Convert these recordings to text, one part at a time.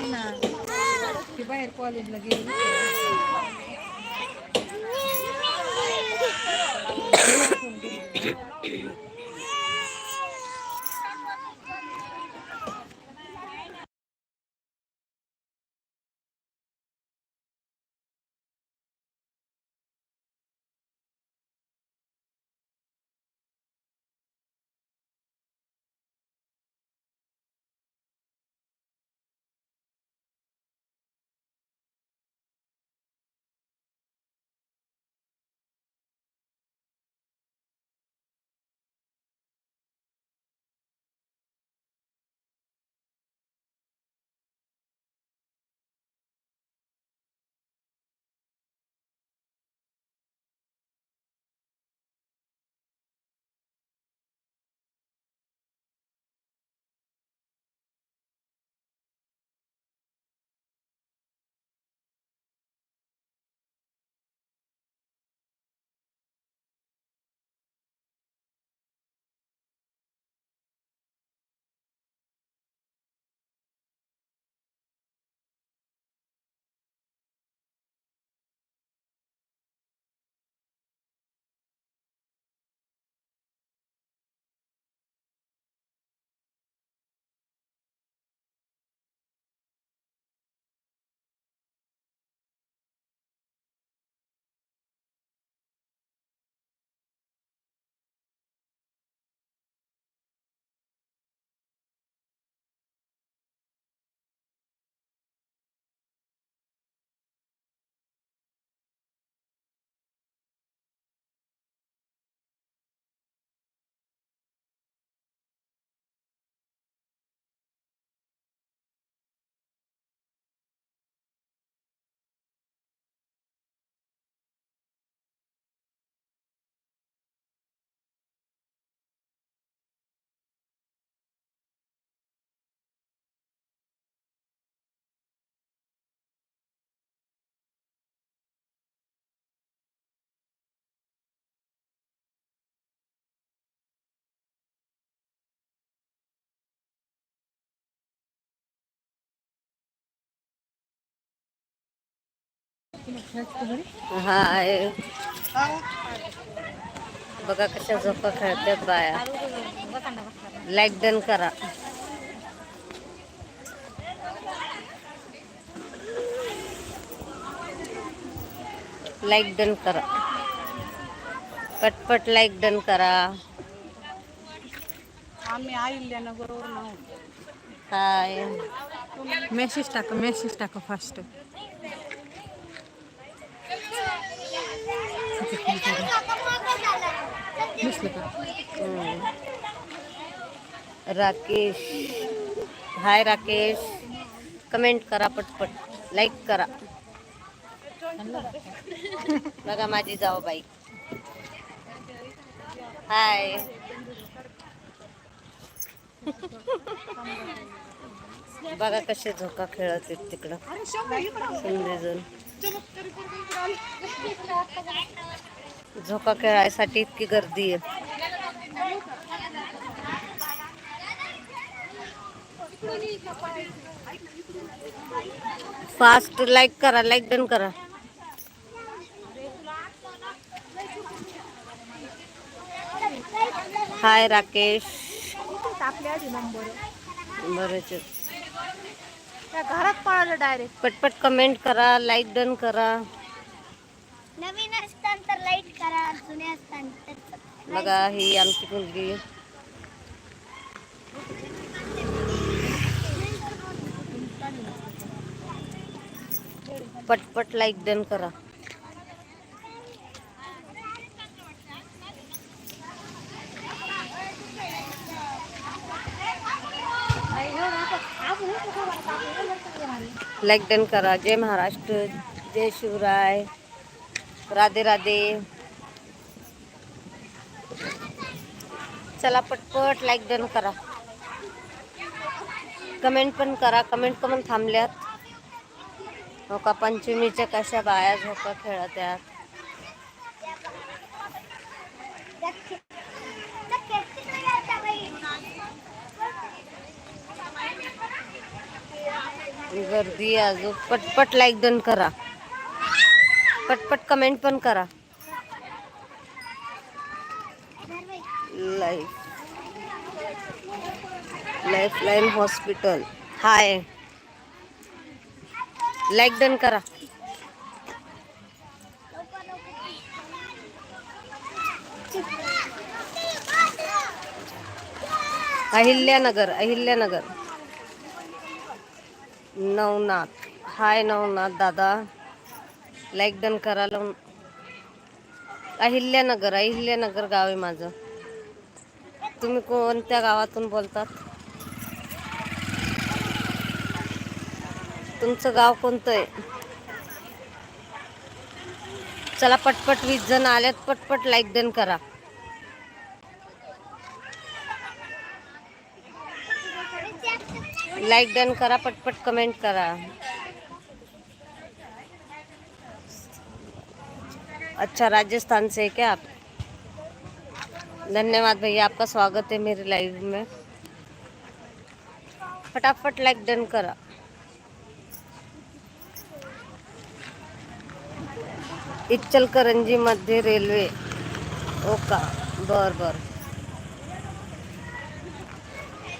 नाही ना. ती बाहेर कॉलेजला गेली. हाय. बघा कशा झोपा खेळतात बाया. लाईक डन करा. लाईक डन करा. पटपट लाईक डन करा. आम्ही हाय. मेसेज टाका मेसेज टाका fast Rakesh. Hi Rakesh. Comment करा पटपट. लाईक करा. बघा माझी जाऊ बाई हाय. बघा कसे झोका खेळत आहेत तिकडं. समजेजून झोका खेळायसाठी इतकी गर्दी आहे. फास्ट लाईक करा लाईक डन करा. हाय राकेश बरेच घरात पळालं डायरेक्ट पटपट कमेंट करा लाईक डन करा. करा जुने असताना बघा ही आमची मुलगी. पटपट लाईक डन करा. लाईक डन करा. जय महाराष्ट्र. जय शिवराय. राधे राधे. चला पटपट लाईक डन करा. कमेंट पण करा. कमेंट कमेंट थांबल्यात. हो का? पंचमीच्या कशा बाया झोका खेळत यात गर्दी अजून. पटपट लाईक डन करा. पटपट कमेंट पण करा. Life lifeline hospital hi like done करा. अहिल्यानगर अहिल्यानगर. नवनाथ. हाय नवनाथ दादा. लाईक डन करा लावून अहिल्यानगर अहिल्यानगर गाव आहे माझं. तुम्ही कोणत्या गावातून बोलतात? तुमचं गाव कोणतं आहे? चला पटपट वीस जण आल्यात पटपट लाईक डन करा. लाईक डन करा पटपट कमेंट करा. अच्छा राजस्थान से है क्या आप? धन्यवाद भैया, आपका स्वागत है मेरे लाइव में। फटाफट लाइक डन करा। इचलकरंजी मध्ये रेल्वे। हो का बर बर।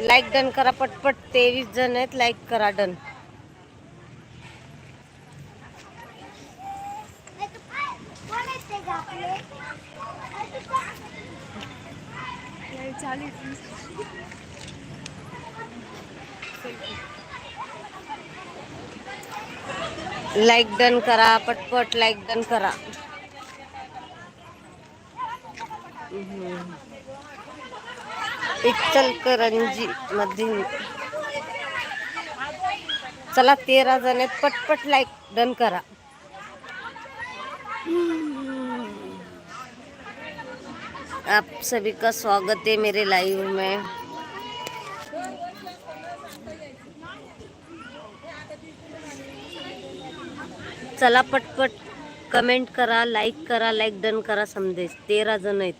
लाईक डन करा, पटपट तेवीस जण आहेत लाईक करा डन लाईक डन करा पटपट लाईक डन करा. इचलकरंजी मध्ये चला तेरा जण आहेत पटपट लाईक डन करा. आप सभी का स्वागत है मेरे लाइव में। चला पटपट कमेंट करा लाईक करा लाईक डन करा संदेश. तेरा जण आहेत.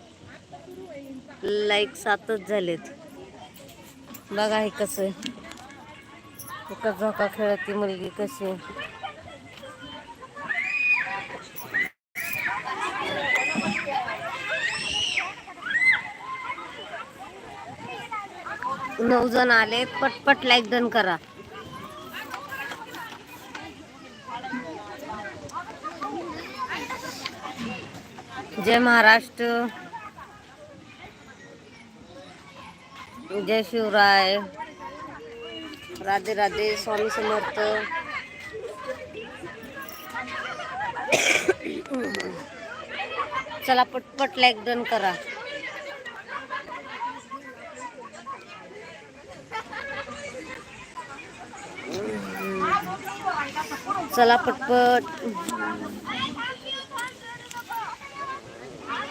लाईक सातच झालेत. बघा हे कसं आहे. एका झोका खेळती मुलगी कशी नऊ जण आले पटपट लाईक डन करा. जय महाराष्ट्र. जय शिवराय. राधे राधे स्वामी समर्थ. चला पटपट लाईक डन करा. चला पटपट.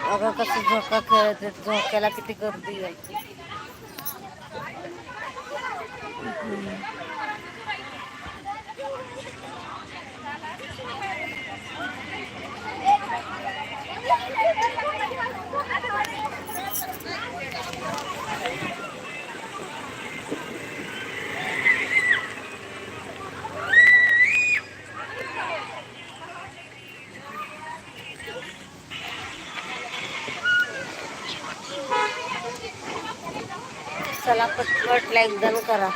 बघा कसं झोका खेळत झोक्याला किती गर्दी आहे चला पटपट लाईक डन करा.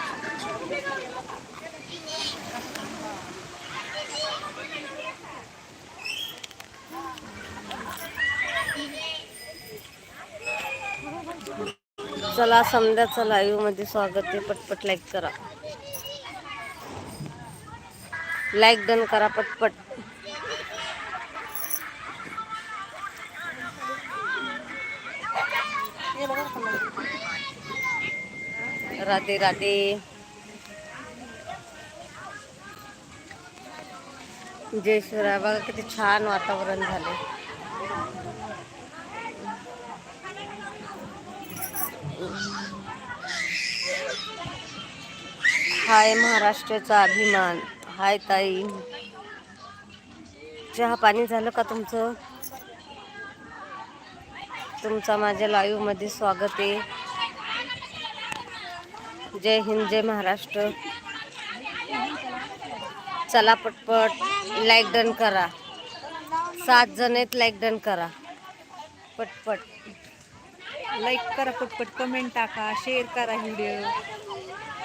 चला समद्याचं लाईव्हमध्ये स्वागत आहे. पटपट लाईक करा. लाईक डन करा पटपट. राधे राधे. जय शिवराय. बघा किती छान वातावरण झाले हाय महाराष्ट्राचा अभिमान. हाय ताई. चहा पाणी झालं का तुमचं? तुमचा माझ्या लाईव्हमध्ये स्वागत आहे. जय हिंद जय महाराष्ट्र. चला पटपट लाईक डन करा. सात जण आहेत लाईक डन करा. पटपट. लाईक करा पटपट कमेंट टाका शेअर करा व्हिडिओ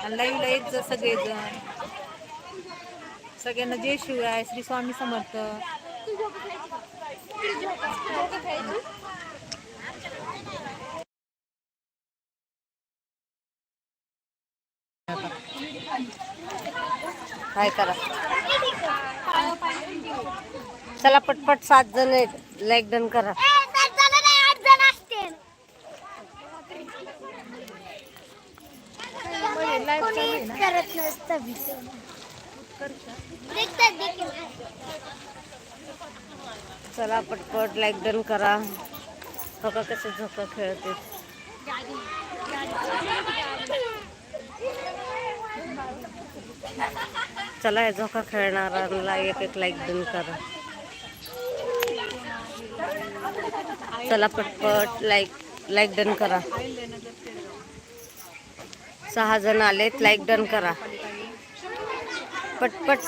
आणि लाईव्हला येत जा सगळेजण. सगळ्यांना जय शिवराय श्री स्वामी समर्थ. काय करा. चला पटपट सात जण आहेत. लाईक डन करा. करत नसतं. चला पटपट लाईक डन करा. बघा कसे झोका खेळते चला या झोका खेळणाऱ्यांना एक एक लाईक डन करा. चला पटपट लाईक लाईक डन करा. सहा जण आलेत लाईक डन करा. पटपट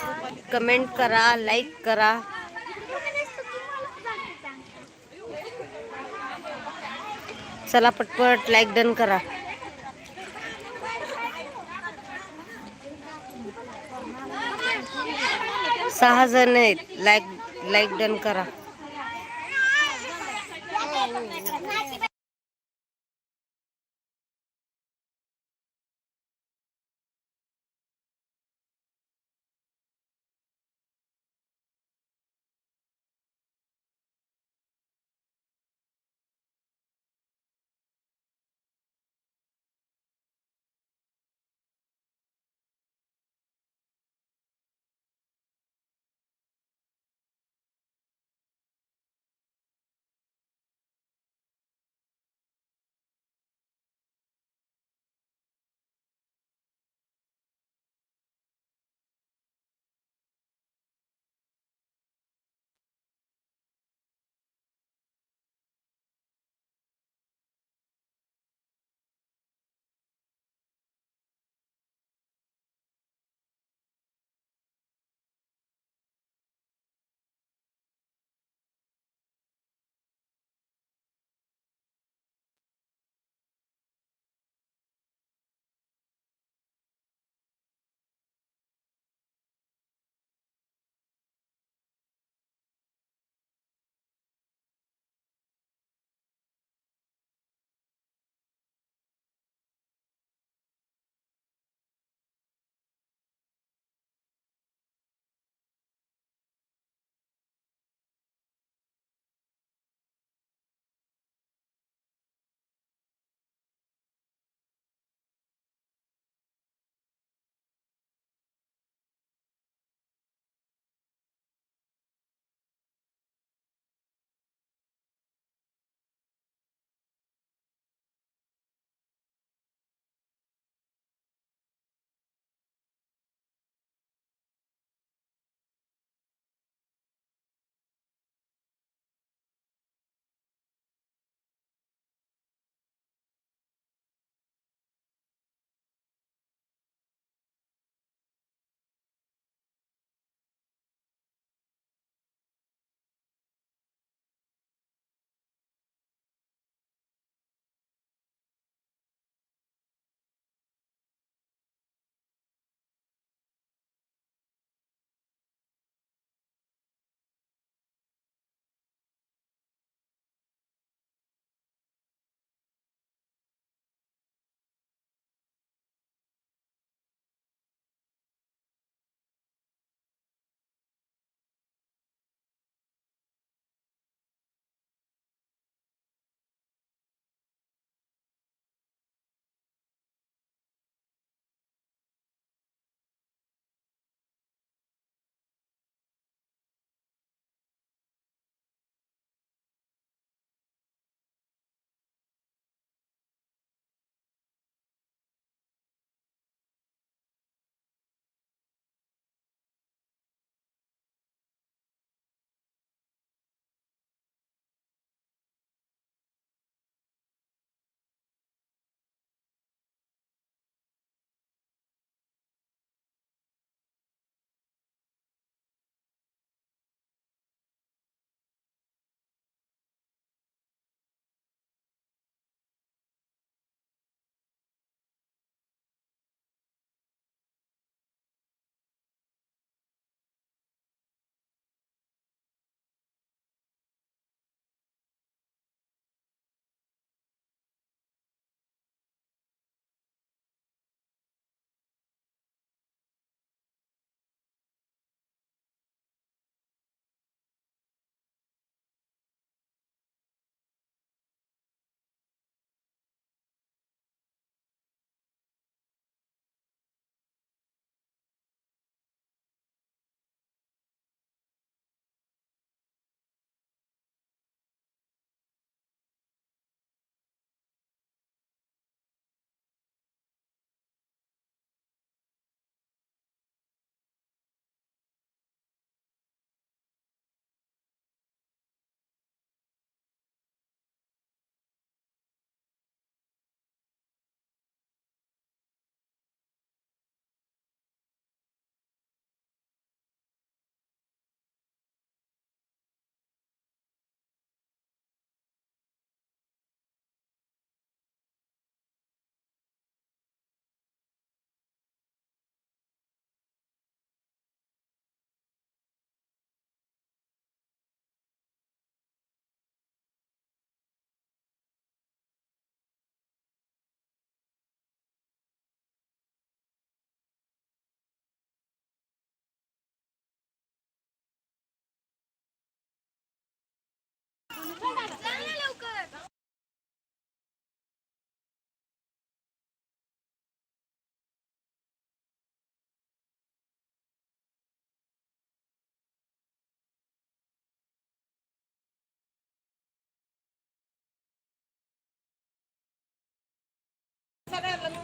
कमेंट करा लाईक करा. चला पटपट लाईक डन करा. सहा जण आहेत. लाईक लाईक डन करा.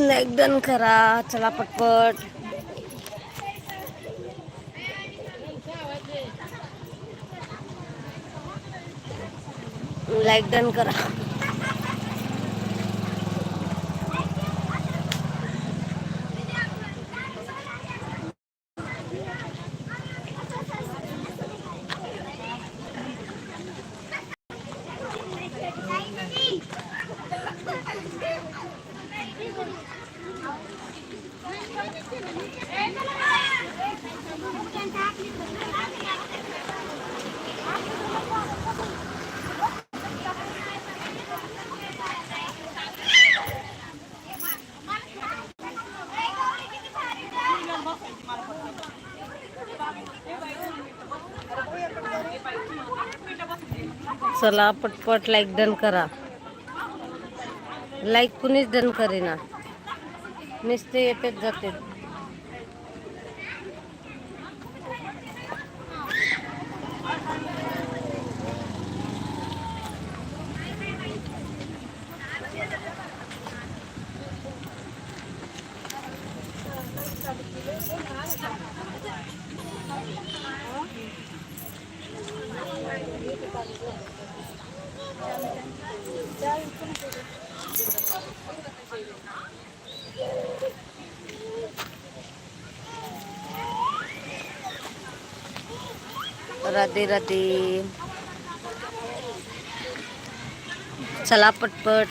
लाईक डन करा. चला पटपट. लाईक डन करा. चला पटपट लाईक डन करा. लाईक कुणीच डन करेना. नुसते येतेच जाते. राधे राधे. चला पटपट.